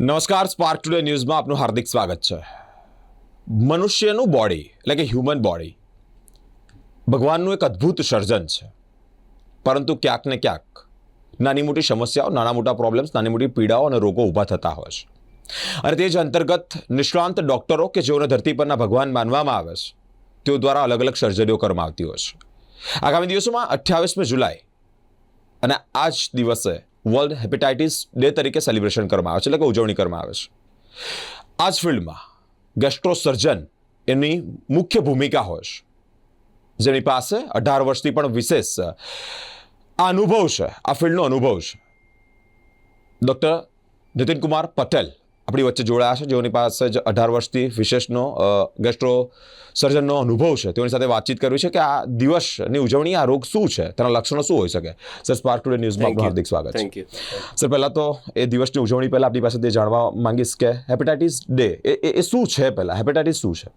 નમસ્કાર spark today ન્યૂઝમાં આપનું હાર્દિક સ્વાગત છે. મનુષ્યનું બોડી એટલે કે હ્યુમન બોડી ભગવાનનું એક અદ્ભુત સર્જન છે. પરંતુ ક્યાંક ને ક્યાંક નાની મોટી સમસ્યાઓ, નાના મોટા પ્રોબ્લેમ્સ નાની મોટી પીડાઓ અને રોગો ઊભા થતા હોય છે. અને તે જ અંતર્ગત નિષ્ણાંત ડૉક્ટરો કે જેઓને ધરતી પરના ભગવાન માનવામાં આવે છે, તેઓ દ્વારા અલગ અલગ સર્જરીઓ કરવામાં આવતી હોય છે. આગામી દિવસોમાં અઠ્યાવીસમી જુલાઈ અને આ જ દિવસે વર્લ્ડ હેપેટાઇટિસ ડે તરીકે સેલિબ્રેશન કરવામાં આવે છે, એટલે કે ઉજવણી કરવામાં આવે છે. આ જ ફિલ્ડમાં ગેસ્ટ્રો સર્જન એની મુખ્ય ભૂમિકા હોય છે. જેની પાસે અઢાર વર્ષથી પણ વિશેષ આ અનુભવ છે, આ ફિલ્ડનો અનુભવ છે. ડૉક્ટર નીતિન કુમાર પટેલ આપણી વચ્ચે જોડાયા છે જેઓની પાસે જ અઢાર વર્ષથી વિશેષનો ગેસ્ટ્રો સર્જનનો અનુભવ છે તેઓની સાથે વાતચીત કરવી છે કે આ દિવસની ઉજવણી આ રોગ શું છે તેના લક્ષણો શું હોઈ શકે? સર સ્પાર્ક ટુડે ન્યૂઝમાં આપનું હાર્દિક સ્વાગત છે. થેન્ક યુ સર પહેલાં તો એ દિવસની ઉજવણી પહેલાં આપણી પાસેથી જાણવા માંગીશ કે હેપેટાઇટિસ ડે એ એ- શું છે પહેલાં? હેપેટાઇટિસ શું છે?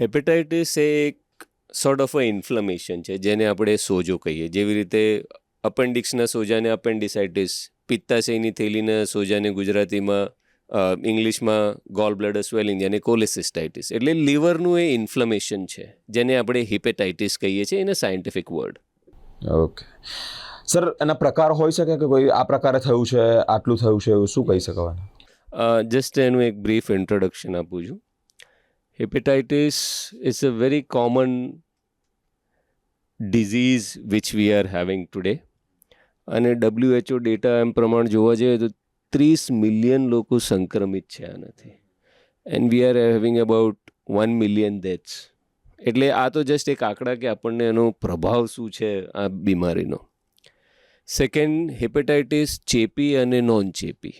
હેપેટાઇટિસ એ એક સોર્ટ ઓફ અ ઇન્ફ્લમેશન છે જેને આપણે સોજો કહીએ. જેવી રીતે અપેન્ડિક્સના સોજાને અપેન્ડિસાઇટિસ પિત્તાશયની થેલીના સોજાને ગુજરાતીમાં ઇંગ્લિશમાં ગોલ બ્લડર સ્વેલિંગ જેને કોલેસિસ્ટાઇટિસ એટલે લીવરનું એ ઇન્ફ્લમેશન છે જેને આપણે હિપેટાઇટિસ કહીએ છીએ એને સાયન્ટિફિક વર્ડ ઓકે સર એના પ્રકાર હોઈ શકે કે કોઈ આ પ્રકારે થયું છે આટલું થયું છે એવું શું કહી શકવાનું જસ્ટ એનું એક બ્રીફ ઇન્ટ્રોડક્શન આપું છું. Hepatitis is a very common disease which we are having today અને ડબ્લ્યુએચઓ ડેટા એમ પ્રમાણે જોવા જઈએ તો ત્રીસ મિલિયન લોકો સંક્રમિત છે આનાથી. And we are having about one million deaths એટલે આ તો જસ્ટ એક આંકડા કે આપણને એનો પ્રભાવ શું છે આ બીમારીનો. સેકન્ડ હેપેટાઇટિસ ચેપી અને નોન ચેપી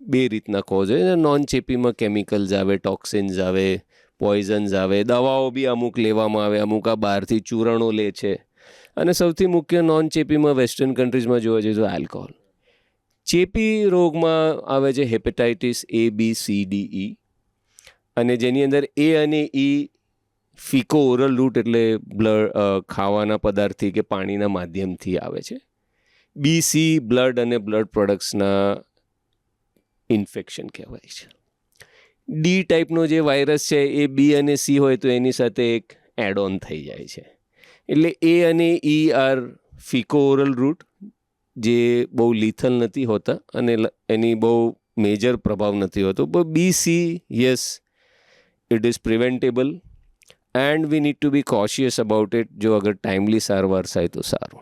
બે રીતના કોઝ હોય. નોન ચેપીમાં કેમિકલ્સ આવે ટોક્સિન્સ આવે પોઈઝન્સ આવે, દવાઓ બી અમુક લેવામાં આવે, અમુક આ બહારથી ચૂરણો લે છે. અને સૌથી મુખ્ય નોન ચેપીમાં વેસ્ટર્ન કન્ટ્રીઝમાં જોવા જઈએ તો આલ્કોહોલ ચેપી રોગમાં આવે છે hepatitis A, B, C, D, E. અને જેની અંદર એ અને ઈ ફીકો ઓરલ રૂટ એટલે બ્લડ ખાવાના પદાર્થથી કે પાણીના માધ્યમથી આવે છે. બી, સી, બ્લડ અને બ્લડ પ્રોડક્ટ્સના ઇન્ફેક્શન કહેવાય છે. ડી ટાઈપનો જે વાયરસ છે એ બી અને સી હોય તો એની સાથે એક એડ ઓન થઈ જાય છે. એટલે એ અને E are faeco oral route જે બહુ લિથલ નથી હોતા અને એની બહુ મેજર પ્રભાવ નથી હોતો. પણ B C yes it is preventable and we need to be cautious about it જો અગર ટાઈમલી સારવાર થાય તો સારું.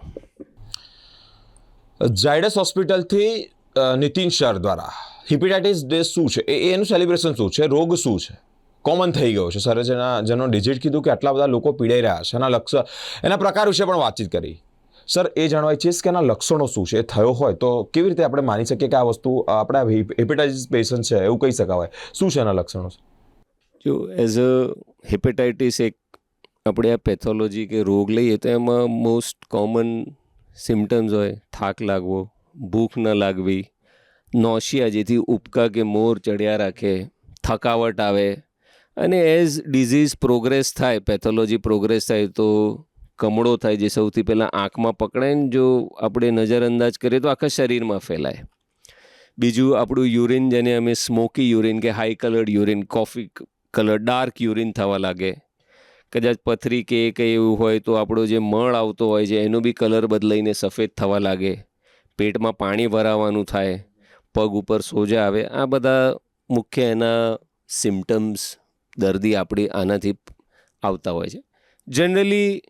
ઝાયડસ હોસ્પિટલથી નીતિન સર દ્વારા. હિપેટાઇટિસ ડે શું છે? એ એનું સેલિબ્રેશન શું છે? રોગ શું છે? કોમન થઈ ગયો છે. સરે, જેના, જેનો ડિજિટ કીધું કે આટલા બધા લોકો પીડાઈ રહ્યા છે. એના લક્ષ, એના પ્રકાર વિશે પણ વાતચીત કરી. સર, એ જાણવા ઈચ્છીશ કે એના લક્ષણો શું છે? થયો હોય તો કેવી રીતે આપણે માની શકીએ કે આ વસ્તુ આપણા હેપેટાઇટિસ પેશન્ટ છે? એવું કહી શકાય શું છે એના લક્ષણો જો એઝ અ હેપેટાઇટિસ એક આપણે આ પેથોલોજી કે રોગ લઈએ તો એમાં મોસ્ટ કોમન સિમ્ટમ્સ હોય, થાક લાગવો, ભૂખ ન લાગવી નોશિયા જેથી ઉપકા કે મોર ચડ્યા રાખે, થકાવટ આવે, અને એઝ ડિઝીઝ પ્રોગ્રેસ થાય પેથોલોજી પ્રોગ્રેસ થાય, તો કમળો થાય જે સૌથી પહેલાં આંખમાં પકડાય ને જો આપણે નજરઅંદાજ કરીએ તો આખા શરીરમાં ફેલાય. બીજું આપણું યુરિન જેને અમે સ્મોકી યુરિન કે high coloured urine coffee colour dark urine થવા લાગે. કદાચ પથરી કે કંઈ એવું હોય તો આપણો જે મળ આવતો હોય છે એનો બી કલર બદલાઈને સફેદ થવા લાગે. પેટમાં પાણી ભરાવાનું થાય, પગ ઉપર સોજા આવે, આ બધા મુખ્ય એના સિમ્ટમ્સ દર્દી આપણી આનાથી આવતા હોય છે. જનરલી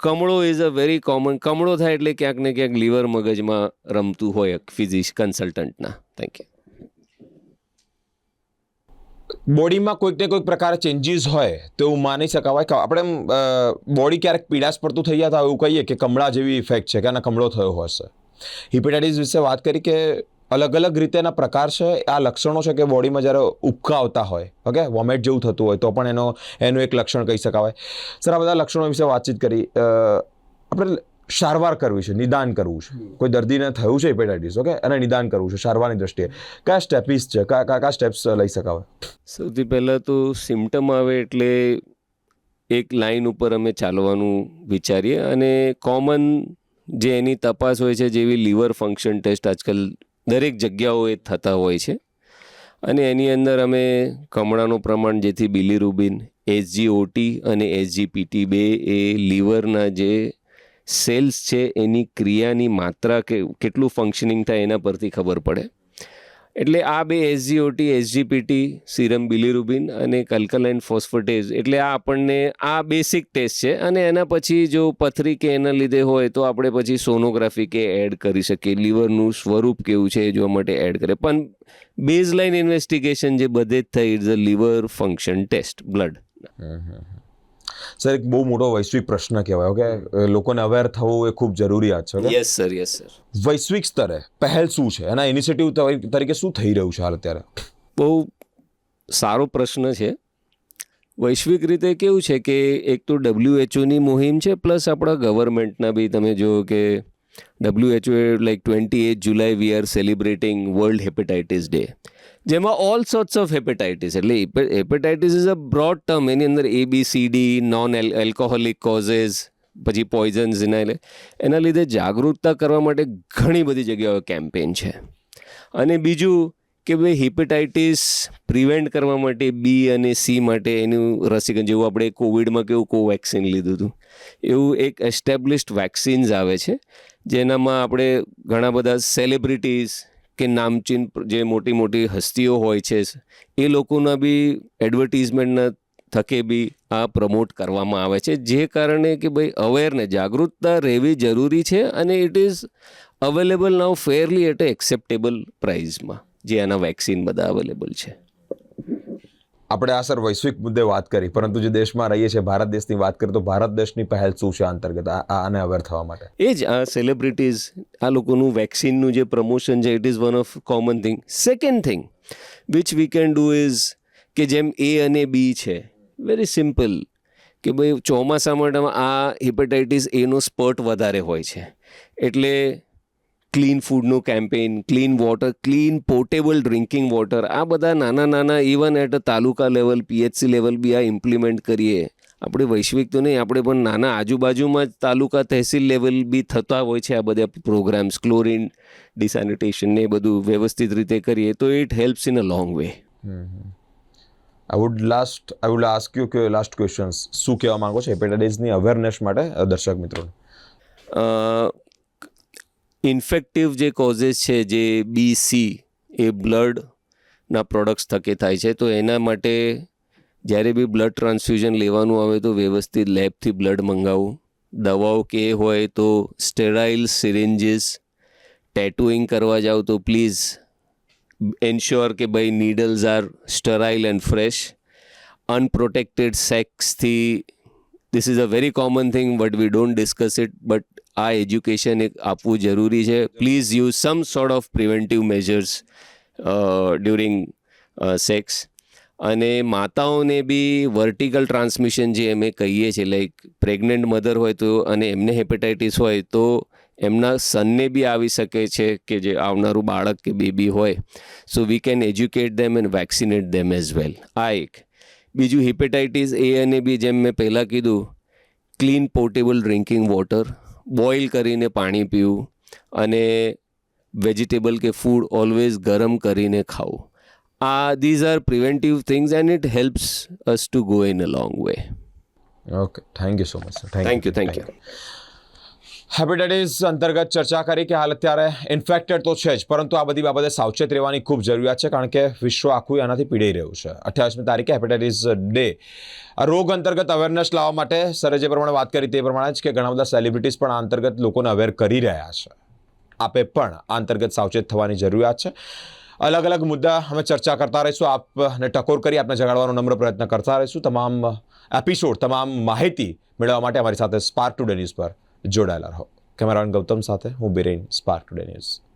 કમળો ઇઝ અ વેરી કોમન કમળો થાય એટલે ક્યાંક ને ક્યાંક લીવર મગજમાં રમતું હોય ફિઝિશ કન્સલ્ટન્ટના થેન્ક યુ બોડીમાં કોઈક ને કોઈક પ્રકારે ચેન્જીસ હોય તો એવું માની શકાવાય કે આપણે બોડી ક્યારેક પીડાશ પડતું થઈ જતા એવું કહીએ કે કમળા જેવી ઇફેક્ટ છે કે આના કમળો થયો હશે. હિપેટાઇટિસ વિશે વાત કરી કે અલગ અલગ રીતે એના પ્રકાર છે. આ લક્ષણો છે કે બોડીમાં જ્યારે ઉબકા આવતા હોય ઓકે વોમેટ જેવું થતું હોય તો પણ એનો એનું એક લક્ષણ કહી શકાય સર આ બધા લક્ષણો વિશે વાતચીત કરી આપણે સારવાર કરવી છે નિદાન કરવું છે. કોઈ દર્દીને થયું છે હિપેટાઇટિસ ઓકે અને નિદાન કરવું છે સારવારની દ્રષ્ટિએ. કયા સ્ટેપિસ છે? કયા કયા સ્ટેપ્સ લઈ શકાવે સૌથી પહેલાં તો સિમ્ટમ આવે એટલે એક લાઈન ઉપર અમે ચાલવાનું વિચારીએ અને કોમન જે એની તપાસ હોય છે જેવી લીવર ફંક્શન ટેસ્ટ આજકાલ દરેક જગ્યાઓએ થતા હોય છે. અને એની અંદર અમે કમળાનું પ્રમાણ જેથી બિલીરુબિન એસજીઓટી અને એસજીપીટી બે એ લીવરના જે સેલ્સ છે એની ક્રિયાની માત્રા કે કેટલું ફંક્શનિંગ થાય એના પરથી ખબર પડે. એટલે આ બે એસજીઓટી એસજીપીટી સિરમ બિલીરુબિન અને કલ્કલાઇન ફોસ્ફેટેઝ એટલે આ આપણને આ બેસિક ટેસ્ટ છે. અને એના પછી જો પથરી કે એના લીધે હોય તો આપણે પછી સોનોગ્રાફી કે એડ કરી શકીએ. લીવરનું સ્વરૂપ કેવું છે એ જોવા માટે એડ કરે. પણ બેઝ લાઇન ઇન્વેસ્ટિગેશન જે બધે જ થઈ it a liver function test blood sir એક બહુ મોટો વૈશ્વિક પ્રશ્ન કહેવાય ઓકે લોકોને અવેર થવું એ ખૂબ જરૂરિયાત છે યસ સર યસ સર વૈશ્વિક સ્તરે પહેલ શું છે? એના ઇનિશિયેટિવ તરીકે શું થઈ રહ્યું છે હાલ અત્યારે? બહુ સારો પ્રશ્ન છે. વૈશ્વિક રીતે કેવું છે કે એક તો ડબ્લ્યુએચઓની મુહિમ છે પ્લસ આપણા ગવર્મેન્ટના બી તમે જુઓ કે WHO like twenty eight July we are celebrating world hepatitis day જેમાં ઓલ સોર્ટ્સ ઓફ હેપેટાઇટિસ એટલે hepatitis is a broad term એની અંદર A B C D non alcoholic causes પછી પોઈઝન્સ એના એના લીધે જાગૃતતા કરવા માટે ઘણી બધી જગ્યાઓ કેમ્પેન છે. અને બીજું કે ભાઈ હિપેટાઇટિસ પ્રિવેન્ટ કરવા માટે બી અને સી માટે એનું રસીકરણ, જેવું આપણે કોવિડમાં કેવું કોવેક્સિન લીધું હતું. એવું એક એસ્ટેબ્લિશ્ડ વેક્સિન્સ આવે છે, જેનામાં આપણે ઘણા બધા સેલિબ્રિટીઝ કે નામચીન જે મોટી મોટી હસ્તીઓ હોય છે, એ લોકોના બી એડવર્ટિઝમેન્ટના થકે બી આ પ્રમોટ કરવામાં આવે છે, જે કારણે કે ભાઈ અવેરને, જાગૃતતા રહેવી જરૂરી છે અને it is available now fairly at acceptable પ્રાઇઝમાં જે આના વેક્સિન બધા અવેલેબલ છે. આપણે આ સર વૈશ્વિક મુદ્દે વાત કરી, પરંતુ જે દેશમાં રહીએ છીએ, ભારત દેશની વાત કરીએ તો ભારત દેશની પહેલ શું છે અંતર્ગત? આને અવેર થવા માટે. એ જ, આ સેલિબ્રિટીઝ આ લોકોનું વેક્સિનનું જે પ્રમોશન છે it is one of common thing second thing which we can do is કે જેમ એ અને બી છે વેરી સિમ્પલ કે ભાઈ ચોમાસા માટે આ હિપેટાઇટિસ એનો સ્પર્ટ વધારે હોય છે. એટલે clean ફૂડનું campaign clean water clean portable drinking water આ બધા નાના નાના even at a taluka level PHC level બી આ ઇમ્પ્લિમેન્ટ કરીએ. આપણે વૈશ્વિક તો નહીં આપણે પણ નાના આજુબાજુમાં જ તાલુકા તહેસીલ લેવલ બી થતા હોય છે આ બધા પ્રોગ્રામ્સ ક્લોરિન ડિસેનિટેશન ને એ બધું વ્યવસ્થિત રીતે કરીએ તો it helps in a long way I would last I would ask you કે લાસ્ટ ક્વેશ્ચન્સ શું કહેવા માંગો છો? હેપેટાઇટિસની અવેરનેસ માટે દર્શક મિત્રોને ઇન્ફેક્ટિવ જે કોઝેસ છે, જે બી સી એ બ્લડના પ્રોડક્ટ્સ થકી થાય છે. તો એના માટે જ્યારે બી બ્લડ ટ્રાન્સફ્યુઝન લેવાનું આવે તો વ્યવસ્થિત લેબથી બ્લડ મંગાવવું દવાઓ કે હોય તો સ્ટેરાઇલ સિરિન્જીસ, ટેટુઇંગ કરવા જાઓ તો પ્લીઝ એન્શ્યોર કે ભાઈ needles are sterile and fresh. Unprotected સેક્સથી this is a very common thing but we don't discuss it but આ એજ્યુકેશન એક આપવું જરૂરી છે please use some sort of preventive measures during sex અને માતાઓને બી વર્ટિકલ ટ્રાન્સમિશન જે અમે કહીએ છીએ લાઈક પ્રેગ્નન્ટ મધર હોય તો અને એમને હેપેટાઇટિસ હોય તો એમના સનને બી આવી શકે છે કે જે આવનારું બાળક કે બેબી હોય. So we can educate them and vaccinate them as well આ એક. બીજું હિપેટાઇટિસ એ અને બી જેમ મેં પહેલાં કીધું clean portable drinking water boil કરીને પાણી પીવું અને વેજીટેબલ કે ફૂડ ઓલવેઝ ગરમ કરીને ખાવું. આ these are preventive things and it helps us to go in a long way okay thank you so much thank you thank you hepatitis અંતર્ગત ચર્ચા કરી કે હાલ અત્યારે ઇન્ફેક્ટેડ તો છે જ, પરંતુ આ બધી બાબતે સાવચેત રહેવાની ખૂબ જરૂરિયાત છે, કારણ કે વિશ્વ આખું આનાથી પીડાઈ રહ્યું છે. અઠ્યાવીસમી તારીખે હેપેટાઇટિસ ડે રોગ અંતર્ગત અવેરનેસ લાવવા માટે સરે જે પ્રમાણે વાત કરી તે પ્રમાણે જ કે ઘણા બધા સેલિબ્રિટીઝ પણ આ અંતર્ગત લોકોને અવેર કરી રહ્યા છે. આપે પણ આ અંતર્ગત સાવચેત થવાની જરૂરિયાત છે. અલગ અલગ મુદ્દા અમે ચર્ચા કરતા રહીશું, આપને ટકોર કરી, આપને જગાડવાનો નમ્ર પ્રયત્ન કરતા રહીશું. તમામ એપિસોડ તમામ માહિતી મેળવવા માટે અમારી સાથે સ્પાર્ક ટુડે ન્યૂઝ પર જોડાયેલા રહો. કેમેરામેન ગૌતમ સાથે હું બિરેન સ્પાર્ક ટુડે ન્યૂઝ.